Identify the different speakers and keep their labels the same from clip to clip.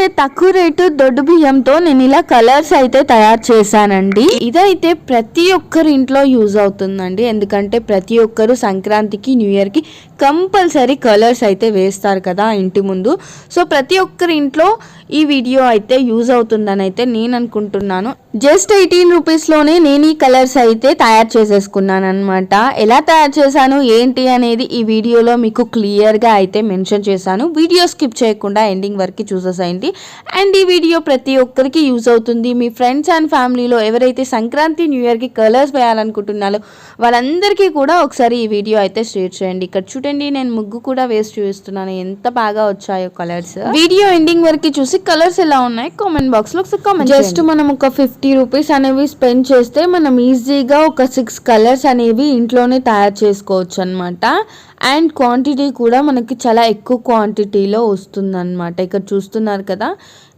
Speaker 1: ఉండే తక్కువ రేటు దొడ్డు బియ్యంతో నేను ఇలా కలర్స్ అయితే తయారు చేశానండి. ఇదైతే ప్రతి ఒక్కరి ఇంట్లో యూజ్ అవుతుందండి. ఎందుకంటే ప్రతి ఒక్కరు సంక్రాంతికి న్యూ ఇయర్కి కంపల్సరీ కలర్స్ అయితే వేస్తారు కదా ఇంటి ముందు. సో ప్రతి ఒక్కరి ఇంట్లో ఈ వీడియో అయితే యూజ్ అవుతుందని అయితే నేను అనుకుంటున్నాను. జస్ట్ ఎయిటీన్ రూపీస్లోనే నేను ఈ కలర్స్ అయితే తయారు చేసేసుకున్నాను అనమాట ఎలా తయారు చేశాను ఏంటి అనేది ఈ వీడియోలో మీకు క్లియర్గా అయితే మెన్షన్ చేశాను. వీడియో స్కిప్ చేయకుండా ఎండింగ్ వరకు చూసేసేయండి. అండ్ ఈ వీడియో ప్రతి ఒక్కరికి యూజ్ అవుతుంది. మీ ఫ్రెండ్స్ అండ్ ఫ్యామిలీలో ఎవరైతే సంక్రాంతి న్యూ ఇయర్కి కలర్స్ వేయాలనుకుంటున్నారో వాళ్ళందరికీ కూడా ఒకసారి ఈ వీడియో అయితే షేర్ చేయండి. ఇక్కడ చూడండి నేను ముగ్గు కూడా వేస్ట్ చూపిస్తున్నాను. ఎంత బాగా వచ్చాయో కలర్స్ వీడియో ఎండింగ్ వరకు చూసి కలర్స్ ఎలా ఉన్నాయి? కామెంట్ బాక్స్లో ఒకసారి కామెంట్ జస్ట్ మనం ఒక ఫిఫ్టీ రూపీస్ అనేవి స్పెండ్ చేస్తే మనం ఈజీగా ఒక సిక్స్ కలర్స్ అనేవి ఇంట్లోనే తయారు చేసుకోవచ్చు అనమాట అండ్ క్వాంటిటీ కూడా మనకి చాలా ఎక్కువ క్వాంటిటీలో వస్తుందన్నమాట. ఇక్కడ చూస్తున్నారు కదా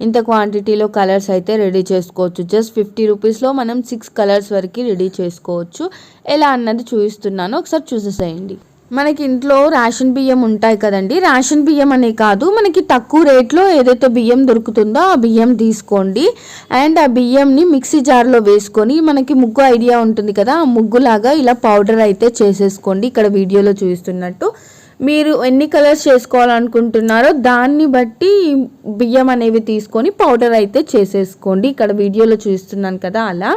Speaker 1: ఇంత క్వాంటిటీలో కలర్స్ అయితే రెడీ చేసుకోవచ్చు. జస్ట్ ఫిఫ్టీ రూపీస్లో మనం సిక్స్ కలర్స్ వరకు రెడీ చేసుకోవచ్చు. ఎలా అన్నది చూపిస్తున్నాను. ఒకసారి చూసేసేయండి. మనకి ఇంట్లో రేషన్ బియ్యం ఉంటాయి కదండి. రేషన్ బియ్యం అనే కాదు మనకి తక్కువ రేట్లో ఏదైతే బియ్యం దొరుకుతుందో ఆ బియ్యం తీసుకోండి. అండ్ ఆ బియ్యంని మిక్సీ జార్లో వేసుకొని మనకి ముగ్గు ఐడియా ఉంటుంది కదా ఆ ముగ్గులాగా ఇలా పౌడర్ అయితే చేసేసుకోండి. ఇక్కడ వీడియోలో చూపిస్తున్నట్టు మీరు ఎన్ని కలర్స్ చేసుకోవాలనుకుంటున్నారో దాన్ని బట్టి బియ్యం అనేవి తీసుకొని పౌడర్ అయితే చేసేసుకోండి. ఇక్కడ వీడియోలో చూస్తున్నాను కదా అలా.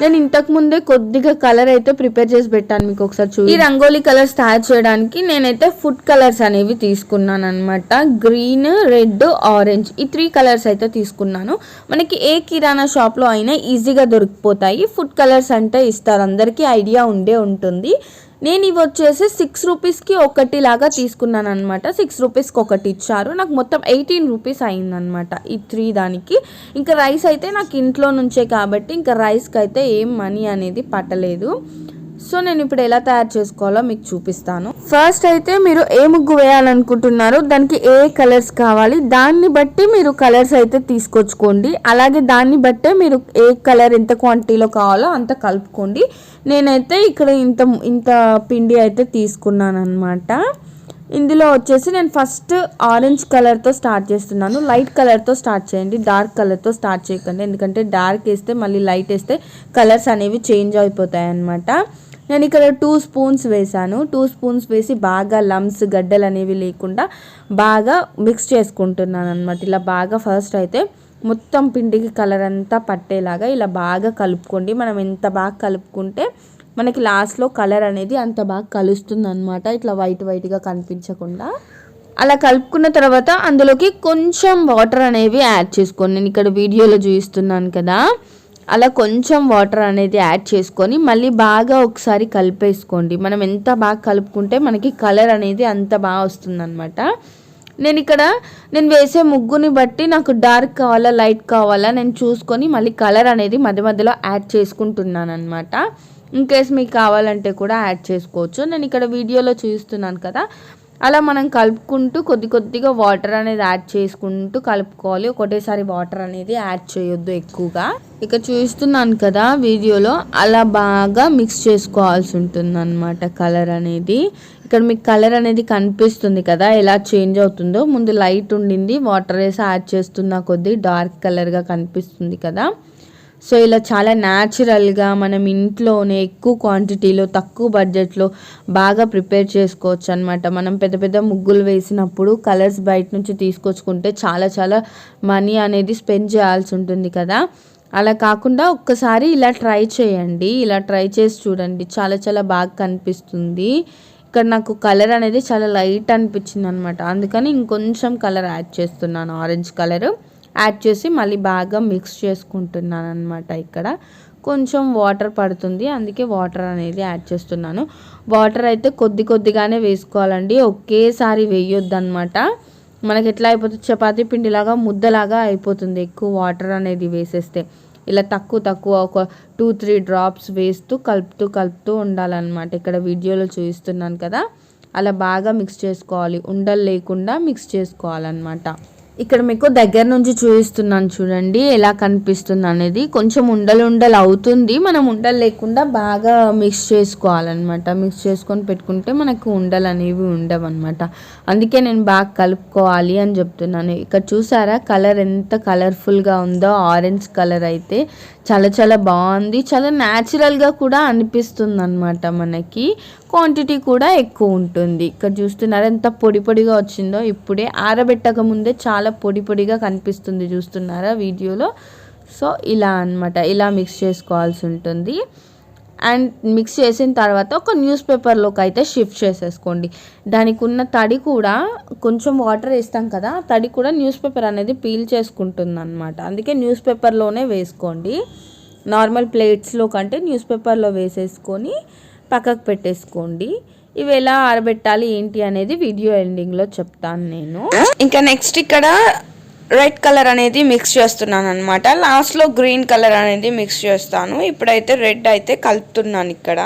Speaker 1: నేను ఇంతకు ముందే కొద్దిగా కలర్ అయితే ప్రిపేర్ చేసి పెట్టాను మీకు ఒకసారి చూ ఈ రంగోలీ కలర్స్ తయారు చేయడానికి నేనైతే ఫుడ్ కలర్స్ అనేవి తీసుకున్నాను అనమాట గ్రీన్ రెడ్ ఆరెంజ్ ఈ త్రీ కలర్స్ అయితే తీసుకున్నాను. మనకి ఏ కిరాణా షాప్లో అయినా ఈజీగా దొరికిపోతాయి. ఫుడ్ కలర్స్ అంటే ఇస్తారు. అందరికీ ఐడియా ఉండే ఉంటుంది. నేను ఇవి వచ్చేసి సిక్స్ రూపీస్కి ఒకటి లాగా తీసుకున్నాను అనమాట సిక్స్ రూపీస్కి ఒకటి ఇచ్చారు. నాకు మొత్తం ఎయిటీన్ రూపీస్ అయిందనమాట ఈ త్రీ దానికి. ఇంకా రైస్ అయితే నాకు ఇంట్లో నుంచే కాబట్టి ఇంకా రైస్కి అయితే ఏం మనీ అనేది పట్టలేదు. సో నేను ఇప్పుడు ఎలా తయారు చేసుకోవాలో మీకు చూపిస్తాను. ఫస్ట్ అయితే మీరు ఏ ముగ్గు వేయాలనుకుంటున్నారో దానికి ఏ కలర్స్ కావాలి దాన్ని బట్టి మీరు కలర్స్ అయితే తీసుకొచ్చుకోండి. అలాగే దాన్ని బట్టే మీరు ఏ కలర్ ఎంత క్వాంటిటీలో కావాలో అంత కలుపుకోండి. నేనైతే ఇక్కడ ఇంత ఇంత పిండి అయితే తీసుకున్నాను అనమాట ఇందులో వచ్చేసి నేను ఫస్ట్ ఆరెంజ్ కలర్తో స్టార్ట్ చేస్తున్నాను. లైట్ కలర్తో స్టార్ట్ చేయండి. డార్క్ కలర్తో స్టార్ట్ చేయకండి. ఎందుకంటే డార్క్ వేస్తే మళ్ళీ లైట్ వేస్తే కలర్స్ అనేవి చేంజ్ అయిపోతాయి అన్నమాట నేను ఇక్కడ టూ స్పూన్స్ వేసాను టూ స్పూన్స్ వేసి బాగా లమ్స్ గడ్డలు అనేవి లేకుండా బాగా మిక్స్ చేసుకుంటున్నాను అనమాట ఇలా బాగా ఫస్ట్ అయితే మొత్తం పిండికి కలర్ అంతా పట్టేలాగా ఇలా బాగా కలుపుకోండి. మనం ఎంత బాగా కలుపుకుంటే మనకి లాస్ట్లో కలర్ అనేది అంత బాగా కలుస్తుంది అనమాట ఇట్లా వైట్ వైట్గా కనిపించకుండా. అలా కలుపుకున్న తర్వాత అందులోకి కొంచెం వాటర్ అనేవి యాడ్ చేసుకోండి. నేను ఇక్కడ వీడియోలో చూపిస్తున్నాను కదా. అలా కొంచెం వాటర్ అనేది యాడ్ చేసుకొని మళ్ళీ బాగా ఒకసారి కలిపేసుకోండి. మనం ఎంత బాగా కలుపుకుంటే మనకి కలర్ అనేది అంత బాగా వస్తుందన్నమాట. నేను ఇక్కడ నేను వేసే ముగ్గుని బట్టి నాకు డార్క్ కావాలా లైట్ కావాలా నేను చూసుకొని మళ్ళీ కలర్ అనేది మధ్య మధ్యలో యాడ్ చేసుకుంటున్నాను అనమాట ఇన్ కేస్ మీకు కావాలంటే కూడా యాడ్ చేసుకోవచ్చు. నేను ఇక్కడ వీడియోలో చూస్తున్నాను కదా అలా మనం కలుపుకుంటూ కొద్ది కొద్దిగా వాటర్ అనేది యాడ్ చేసుకుంటూ కలుపుకోవాలి. ఒకటేసారి వాటర్ అనేది యాడ్ చేయొద్దు ఎక్కువగా. ఇక చూస్తున్నాను కదా వీడియోలో అలా బాగా మిక్స్ చేసుకోవాల్సి ఉంటుంది అనమాట కలర్ అనేది. ఇక్కడ మీకు కలర్ అనేది కనిపిస్తుంది కదా ఎలా చేంజ్ అవుతుందో. ముందు లైట్ ఉండింది వాటర్ వేసి యాడ్ చేస్తున్న కొద్దీ డార్క్ కలర్గా కనిపిస్తుంది కదా. సో ఇలా చాలా న్యాచురల్గా మనం ఇంట్లోనే ఎక్కువ క్వాంటిటీలో తక్కువ బడ్జెట్లో బాగా ప్రిపేర్ చేసుకోవచ్చు అనమాట మనం పెద్ద పెద్ద ముగ్గులు వేసినప్పుడు కలర్స్ బయట నుంచి తీసుకొచ్చుకుంటే చాలా చాలా మనీ అనేది స్పెండ్ చేయాల్సి ఉంటుంది కదా. అలా కాకుండా ఒక్కసారి ఇలా ట్రై చేయండి. ఇలా ట్రై చేసి చూడండి. చాలా చాలా బాగా కనిపిస్తుంది. ఇక్కడ నాకు కలర్ అనేది చాలా లైట్ అనిపించింది అనమాట అందుకని ఇంకొంచెం కలర్ యాడ్ చేస్తున్నాను. ఆరెంజ్ కలర్ యాడ్ చేసి మళ్ళీ బాగా మిక్స్ చేసుకుంటున్నాను అనమాట ఇక్కడ. కొంచెం వాటర్ పడుతుంది అందుకే వాటర్ అనేది యాడ్ చేస్తున్నాను. వాటర్ అయితే కొద్ది కొద్దిగానే వేసుకోవాలండి ఒకేసారి వేయొద్దు అనమాట మనకి ఎట్లా అయిపోతుంది చపాతీ పిండిలాగా ముద్దలాగా అయిపోతుంది ఎక్కువ వాటర్ అనేది వేసేస్తే. ఇలా తక్కువ తక్కువ ఒక టూ త్రీ డ్రాప్స్ వేస్తూ కలుపుతూ కలుపుతూ ఉండాలన్నమాట. ఇక్కడ వీడియోలో చూపిస్తున్నాను కదా అలా బాగా మిక్స్ చేసుకోవాలి. ఉండలు లేకుండా మిక్స్ చేసుకోవాలన్నమాట. ఇక్కడ మీకు దగ్గర నుంచి చూపిస్తున్నాను చూడండి ఎలా కనిపిస్తుంది అనేది. కొంచెం ఉండలు ఉండలు అవుతుంది. మనం ఉండలు లేకుండా బాగా మిక్స్ చేసుకోవాలన్నమాట. మిక్స్ చేసుకొని పెట్టుకుంటే మనకు ఉండలు అనేవి ఉండవన్నమాట. అందుకే నేను బాగా కలుపుకోవాలి అని చెప్తున్నాను. ఇక్కడ చూసారా కలర్ ఎంత కలర్ఫుల్గా ఉందో ఆరెంజ్ కలర్ అయితే చాలా చాలా బాగుంది. చాలా న్యాచురల్గా కూడా అనిపిస్తుంది అనమాట మనకి. క్వాంటిటీ కూడా ఎక్కువ ఉంటుంది. ఇక్కడ చూస్తున్నారు ఎంత పొడి పొడిగా వచ్చిందో. ఇప్పుడే ఆరబెట్టక ముందే చాలా పొడి పొడిగా కనిపిస్తుంది చూస్తున్నారా వీడియోలో. సో ఇలా అనమాట ఇలా మిక్స్ చేసుకోవాల్సి ఉంటుంది. అండ్ మిక్స్ చేసిన తర్వాత ఒక న్యూస్ పేపర్లోకి అయితే షిఫ్ట్ చేసేసుకోండి. దానికి ఉన్న తడి కూడా కొంచెం వాటర్ వేస్తాం కదా తడి కూడా న్యూస్ పేపర్ అనేది పీల్ చేసుకుంటుంది అనమాట అందుకే న్యూస్ పేపర్లోనే వేసుకోండి నార్మల్ ప్లేట్స్లో కంటే న్యూస్ పేపర్లో వేసేసుకొని పక్కకు పెట్టేసుకోండి. ఇవి ఎలా ఆరబెట్టాలి ఏంటి అనేది వీడియో ఎండింగ్లో చెప్తాను నేను.
Speaker 2: ఇంకా నెక్స్ట్ ఇక్కడ రెడ్ కలర్ అనేది మిక్స్ చేస్తున్నాను అనమాట లాస్ట్లో గ్రీన్ కలర్ అనేది మిక్స్ చేస్తాను. ఇప్పుడైతే రెడ్ అయితే కలుపుతున్నాను ఇక్కడ.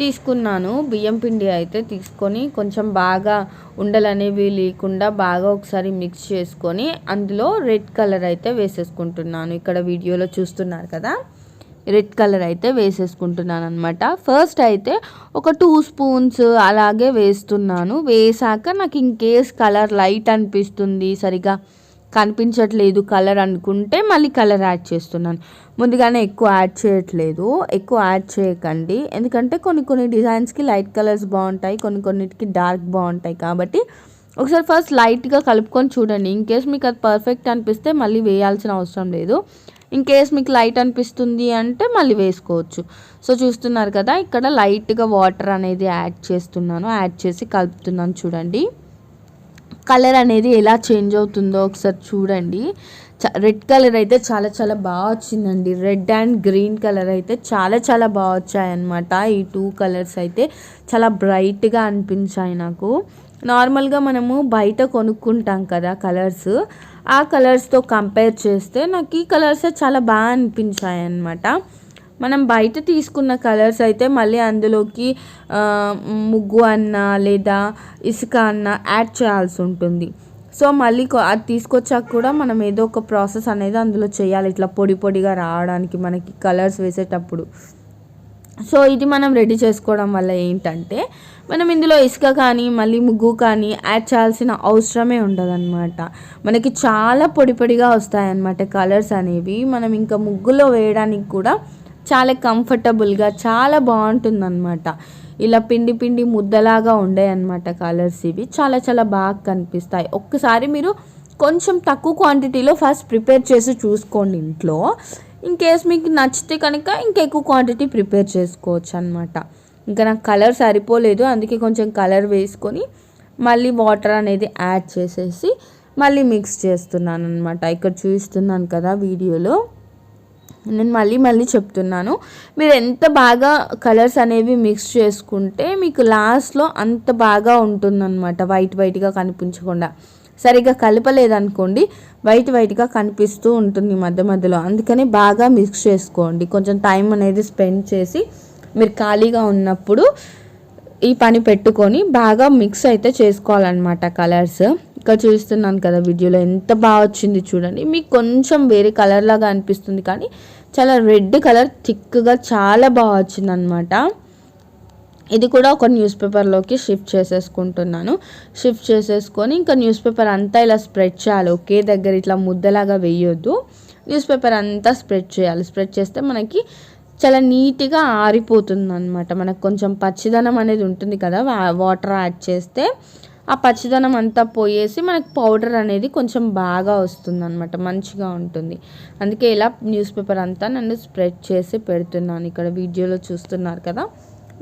Speaker 1: తీసుకున్నాను. బియ్యం పిండి అయితే తీసుకొని కొంచెం బాగా ఉండలు అనేవి లేకుండా బాగా ఒకసారి మిక్స్ చేసుకొని అందులో రెడ్ కలర్ అయితే వేసేసుకుంటున్నాను. ఇక్కడ వీడియోలో చూస్తున్నారు కదా. రెడ్ కలర్ అయితే వేసేసుకుంటున్నాను అనమాట ఫస్ట్ అయితే ఒక టూ స్పూన్స్ అలాగే వేస్తున్నాను. వేసాక నాకు ఇంకేస్ కలర్ లైట్ అనిపిస్తుంది సరిగా కనిపించట్లేదు కలర్ అనుకుంటే మళ్ళీ కలర్ యాడ్ చేస్తున్నాను. ముందుగానే ఎక్కువ యాడ్ చేయట్లేదు. ఎక్కువ యాడ్ చేయకండి. ఎందుకంటే కొన్ని కొన్ని డిజైన్స్కి లైట్ కలర్స్ బాగుంటాయి కొన్ని కొన్నిటికి డార్క్ బాగుంటాయి కాబట్టి ఒకసారి ఫస్ట్ లైట్గా కలుపుకొని చూడండి. ఇన్ కేస్ మీకు అది పర్ఫెక్ట్ అనిపిస్తే మళ్ళీ వేయాల్సిన అవసరం లేదు. ఇన్ కేస్ మీకు లైట్ అనిపిస్తుంది అంటే మళ్ళీ వేసుకోవచ్చు. సో చూస్తున్నారు కదా ఇక్కడ లైట్గా వాటర్ అనేది యాడ్ చేస్తున్నాను యాడ్ చేసి కలుపుతున్నాను చూడండి. కలర్ అనేది ఎలా చేంజ్ అవుతుందో ఒకసారి చూడండి. రెడ్ కలర్ అయితే చాలా చాలా బాగా వచ్చిందండి. రెడ్ అండ్ గ్రీన్ కలర్ అయితే చాలా చాలా బాగా వచ్చాయన్నమాట. ఈ టూ కలర్స్ అయితే చాలా బ్రైట్గా అనిపించాయి నాకు. నార్మల్గా మనము బయట కొనుక్కుంటాం కదా కలర్స్ ఆ కలర్స్తో కంపేర్ చేస్తే నాకు ఈ కలర్సే చాలా బాగా అనిపించాయి అన్నమాట మనం బయట తీసుకున్న కలర్స్ అయితే మళ్ళీ అందులోకి ముగ్గు అన్న లేదా ఇసుక అన్న యాడ్ చేయాల్సి ఉంటుంది. సో మళ్ళీ అది తీసుకొచ్చాక కూడా మనం ఏదో ఒక ప్రాసెస్ అనేది అందులో చేయాలి. ఇట్లా పొడి పొడిగా రావడానికి మనకి కలర్స్ వేసేటప్పుడు. సో ఇది మనం రెడీ చేసుకోవడం వల్ల ఏంటంటే మనం ఇందులో ఇసుక కానీ మళ్ళీ ముగ్గు కానీ యాడ్ చేయాల్సిన అవసరమే ఉండదన్నమాట. మనకి చాలా పొడి పొడిగా వస్తాయన్నమాట కలర్స్ అనేవి. మనం ఇంకా ముగ్గులో వేయడానికి కూడా చాలా కంఫర్టబుల్గా చాలా బాగుంటుందన్నమాట. ఇలా పిండి పిండి ముద్దలాగా ఉండే అన్నమాట కలర్స్ ఇవి. చాలా చాలా బాగా కనిపిస్తాయి. ఒక్కసారి మీరు కొంచెం తక్కువ క్వాంటిటీలో ఫస్ట్ ప్రిపేర్ చేసి చూసుకోండి ఇంట్లో. ఇన్ కేస్ మీకు నచ్చితే కనుక ఇంకెక్కువ క్వాంటిటీ ప్రిపేర్ చేసుకోవచ్చు అనమాట ఇంకా నాకు కలర్ సరిపోలేదు అందుకే కొంచెం కలర్ వేసుకొని మళ్ళీ వాటర్ అనేది యాడ్ చేసేసి మళ్ళీ మిక్స్ చేస్తున్నాను అనమాట ఇక్కడ చూపిస్తున్నాను కదా వీడియోలో. నేను మళ్ళీ మళ్ళీ చెప్తున్నాను. మీరు ఎంత బాగా కలర్స్ అనేవి మిక్స్ చేసుకుంటే మీకు లాస్ట్లో అంత బాగా ఉంటుందన్నమాట వైట్ వైట్గా కనిపించకుండా. సరిగ్గా కలపలేదనుకోండి వైట్ వైట్గా కనిపిస్తూ ఉంటుంది మధ్య మధ్యలో. అందుకని బాగా మిక్స్ చేసుకోండి. కొంచెం టైం అనేది స్పెండ్ చేసి మీరు ఖాళీగా ఉన్నప్పుడు ఈ పని పెట్టుకొని బాగా మిక్స్ అయితే చేసుకోవాలన్నమాట కలర్స్ ఇక్కడ చూస్తున్నాను కదా వీడియోలో ఎంత బాగా వచ్చింది చూడండి. మీకు కొంచెం వేరే కలర్ లాగా అనిపిస్తుంది కానీ చాలా రెడ్ కలర్ థిక్గా చాలా బాగా వచ్చింది అనమాట ఇది కూడా ఒక న్యూస్ పేపర్లోకి షిఫ్ట్ చేసేసుకుంటున్నాను. షిఫ్ట్ చేసేసుకొని ఇంకా న్యూస్ పేపర్ అంతా ఇలా స్ప్రెడ్ చేయాలి. ఒకే దగ్గర ఇట్లా ముద్దలాగా వేయొద్దు. న్యూస్ పేపర్ అంతా స్ప్రెడ్ చేయాలి. స్ప్రెడ్ చేస్తే మనకి చాలా నీట్గా ఆరిపోతుంది అనమాట మనకు కొంచెం పచ్చిదనం అనేది ఉంటుంది కదా వా- వాటర్ యాడ్ చేస్తే ఆ పచ్చిదనం అంతా పోయేసి మనకి పౌడర్ అనేది కొంచెం బాగా వస్తుంది అనమాట మంచిగా ఉంటుంది. అందుకే ఇలా న్యూస్ పేపర్ అంతా నన్ను స్ప్రెడ్ చేసి పెడుతున్నాను. ఇక్కడ వీడియోలో చూస్తున్నారు కదా.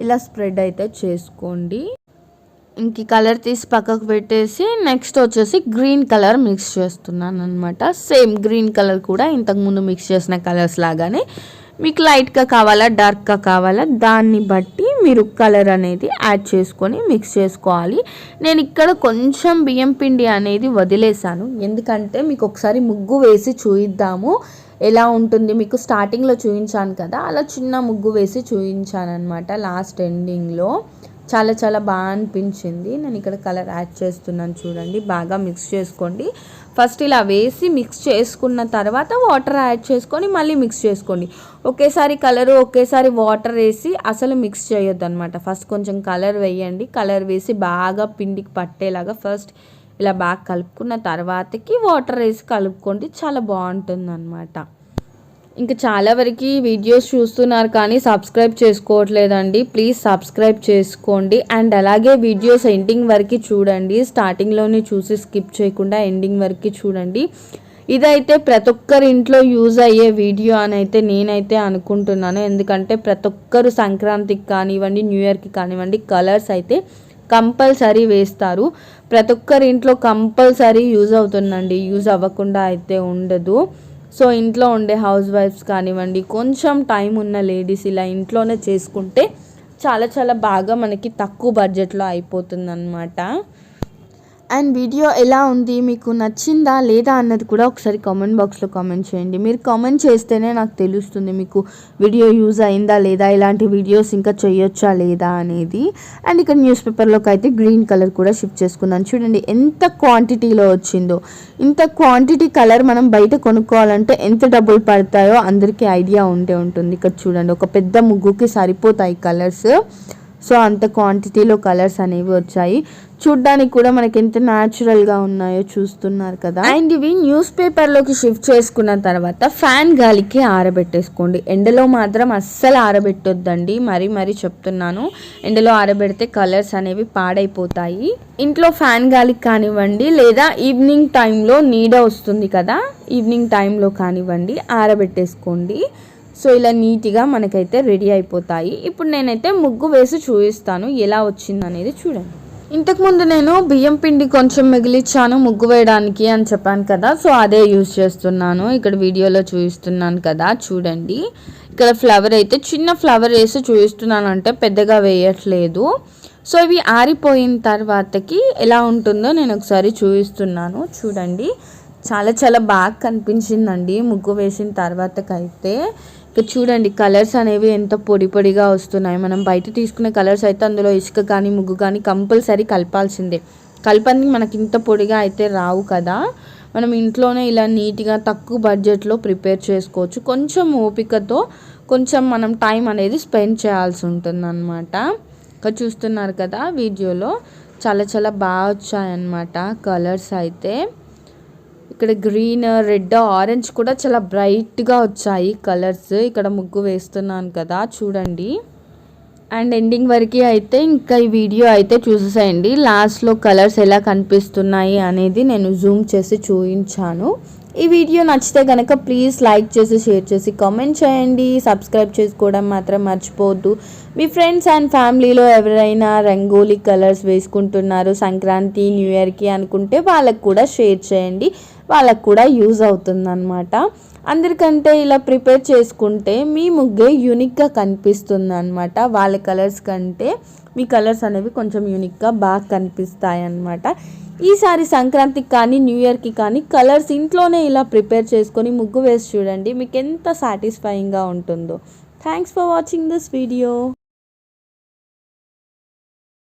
Speaker 1: ఇలా స్ప్రెడ్ అయితే చేసుకోండి. ఇంక కలర్ తీసి పక్కకు పెట్టేసి నెక్స్ట్ వచ్చేసి గ్రీన్ కలర్ మిక్స్ చేస్తున్నాను అనమాట సేమ్ గ్రీన్ కలర్ కూడా ఇంతకుముందు మిక్స్ చేసిన కలర్స్ లాగానే మీకు లైట్గా కావాలా డార్క్గా కావాలా దాన్ని బట్టి మీరు కలర్ అనేది యాడ్ చేసుకొని మిక్స్ చేసుకోవాలి. నేను ఇక్కడ కొంచెం బియ్యం పిండి అనేది వదిలేసాను ఎందుకంటే మీకు ఒకసారి ముగ్గు వేసి చూయిద్దాము. ఎలా ఉంటుంది మీకు స్టార్టింగ్లో చూపించాను కదా అలా చిన్న ముగ్గు వేసి చూపించాను అనమాట లాస్ట్ ఎండింగ్లో చాలా చాలా బాగా అనిపించింది. నేను ఇక్కడ కలర్ యాడ్ చేస్తున్నాను చూడండి బాగా మిక్స్ చేసుకోండి. ఫస్ట్ ఇలా వేసి మిక్స్ చేసుకున్న తర్వాత వాటర్ యాడ్ చేసుకొని మళ్ళీ మిక్స్ చేసుకోండి. ఒకేసారి కలరు ఒకేసారి వాటర్ వేసి అసలు మిక్స్ చేయొద్దు అనమాట ఫస్ట్ కొంచెం కలర్ వేయండి కలర్ వేసి బాగా పిండికి పట్టేలాగా ఫస్ట్ ఇలా బాగా కలుపుకున్న తర్వాతకి వాటర్ వేసి కలుపుకోండి చాలా బాగుంటుంది అనమాట ఇంకా చాలా వరకు వీడియోస్ చూస్తున్నారు కానీ సబ్స్క్రైబ్ చేసుకోవట్లేదండి. ప్లీజ్ సబ్స్క్రైబ్ చేసుకోండి. అండ్ అలాగే వీడియోస్ ఎండింగ్ వరకు చూడండి. స్టార్టింగ్లోనే చూసి స్కిప్ చేయకుండా ఎండింగ్ వరకు చూడండి. ఇదైతే ప్రతి ఒక్కరి ఇంట్లో యూజ్ అయ్యే వీడియో అని అయితే నేనైతే అనుకుంటున్నాను. ఎందుకంటే ప్రతి ఒక్కరు సంక్రాంతికి కానివ్వండి న్యూ ఇయర్కి కానివ్వండి కలర్స్ అయితే కంపల్సరీ వేస్తారు. ప్రతి ఒక్కరి ఇంట్లో కంపల్సరీ యూజ్ అవుతుందండి. యూజ్ అవ్వకుండా అయితే ఉండదు. సో ఇంట్లో ఉండే హౌస్ వైఫ్స్ కానివ్వండి కొంచెం టైం ఉన్న లేడీస్ ఇలా ఇంట్లోనే చేసుకుంటే చాలా చాలా బాగా మనకి తక్కువ బడ్జెట్లో అయిపోతుంది అనమాట అండ్ వీడియో ఎలా ఉంది మీకు నచ్చిందా లేదా అన్నది కూడా ఒకసారి కామెంట్ బాక్స్లో కామెంట్ చేయండి. మీరు కామెంట్ చేస్తేనే నాకు తెలుస్తుంది మీకు వీడియో యూజ్ అయిందా లేదా ఇలాంటి వీడియోస్ ఇంకా చేయొచ్చా లేదా అనేది. అండ్ ఇక్కడ న్యూస్ పేపర్లోకి అయితే గ్రీన్ కలర్ కూడా షిఫ్ట్ చేసుకున్నాను. చూడండి ఎంత క్వాంటిటీలో వచ్చిందో. ఇంత క్వాంటిటీ కలర్ మనం బయట కొనుక్కోవాలంటే ఎంత డబ్బులు పడతాయో అందరికీ ఐడియా ఉంటే ఉంటుంది. ఇక్కడ చూడండి ఒక పెద్ద ముగ్గుకి సరిపోతాయి కలర్స్ సో అంత క్వాంటిటీలో కలర్స్ అనేవి వచ్చాయి. చూడ్డానికి కూడా మనకి ఎంత న్యాచురల్గా ఉన్నాయో చూస్తున్నారు కదా. అండ్ ఇవి న్యూస్ పేపర్లోకి షిఫ్ట్ చేసుకున్న తర్వాత ఫ్యాన్ గాలికి ఆరబెట్టేసుకోండి. ఎండలో మాత్రం అస్సలు ఆరబెట్టొద్దండి. మరీ మరీ చెప్తున్నాను. ఎండలో ఆరబెడితే కలర్స్ అనేవి పాడైపోతాయి. ఇంట్లో ఫ్యాన్ గాలికి కానివ్వండి లేదా ఈవినింగ్ టైంలో నీడ వస్తుంది కదా ఈవినింగ్ టైంలో కానివ్వండి ఆరబెట్టేసుకోండి. సో ఇలా నీట్గా మనకైతే రెడీ అయిపోతాయి. ఇప్పుడు నేనైతే ముగ్గు వేసి చూపిస్తాను. ఎలా వచ్చింది అనేది చూడండి. ఇంతకుముందు నేను బియ్యం పిండి కొంచెం మిగిలిచ్చాను ముగ్గు వేయడానికి అని చెప్పాను కదా సో అదే యూజ్ చేస్తున్నాను. ఇక్కడ వీడియోలో చూపిస్తున్నాను కదా చూడండి. ఇక్కడ ఫ్లవర్ అయితే చిన్న ఫ్లవర్ వేసి చూపిస్తున్నాను అంటే పెద్దగా వేయట్లేదు. సో ఇవి ఆరిపోయిన తర్వాతకి ఎలా ఉంటుందో నేను ఒకసారి చూపిస్తున్నాను. చూడండి. చాలా చాలా బాగా కనిపించిందండి ముగ్గు వేసిన తర్వాతకైతే. చూడండి కలర్స్ అనేవి ఎంత పొడి పొడిగా వస్తున్నాయి. మనం బయట తీసుకునే కలర్స్ అయితే అందులో ఇసుక కానీ ముగ్గు కానీ కంపల్సరీ కలపాల్సిందే. కలపని మనకి ఇంత పొడిగా అయితే రావు కదా. మనం ఇంట్లోనే ఇలా నీట్గా తక్కువ బడ్జెట్లో ప్రిపేర్ చేసుకోవచ్చు. కొంచెం ఓపికతో కొంచెం మనం టైం అనేది స్పెండ్ చేయాల్సి ఉంటుంది అనమాట ఇక్కడ చూస్తున్నారు కదా వీడియోలో. చాలా చాలా బాగా వచ్చాయన్నమాట కలర్స్ అయితే. ఇక్కడ గ్రీన్ రెడ్ ఆరెంజ్ కూడా చాలా బ్రైట్గా వచ్చాయి కలర్స్. ఇక్కడ ముగ్గు వేస్తున్నాను కదా చూడండి. అండ్ ఎండింగ్ వరకు అయితే ఇంకా ఈ వీడియో అయితే చూసేసేయండి లాస్ట్లో కలర్స్ ఎలా కనిపిస్తున్నాయి అనేది నేను జూమ్ చేసి చూపించాను. ఈ వీడియో నచ్చితే కనుక ప్లీజ్ లైక్ చేసి షేర్ చేసి కామెంట్ చేయండి. సబ్స్క్రైబ్ చేసుకోవడం మాత్రం మర్చిపోవద్దు. మీ ఫ్రెండ్స్ అండ్ ఫ్యామిలీలో ఎవరైనా రంగోలీ కలర్స్ వేసుకుంటున్నారు సంక్రాంతి న్యూ ఇయర్కి అనుకుంటే వాళ్ళకు కూడా షేర్ చేయండి. వాళ్ళకు కూడా యూజ్ అవుతుందన్నమాట. అందరికంటే ఇలా ప్రిపేర్ చేసుకుంటే మీ ముగ్గే యూనిక్గా కనిపిస్తుంది అనమాట వాళ్ళ కలర్స్ కంటే మీ కలర్స్ అనేవి కొంచెం యూనిక్గా బాగా కనిపిస్తాయి అన్నమాట ఈసారి సంక్రాంతికి కానీ న్యూ ఇయర్కి కానీ కలర్స్ ఇంట్లోనే ఇలా ప్రిపేర్ చేసుకొని ముగ్గు వేసి చూడండి. మీకు ఎంత సాటిస్ఫైయింగ్గా ఉంటుందో. Thanks for watching this video.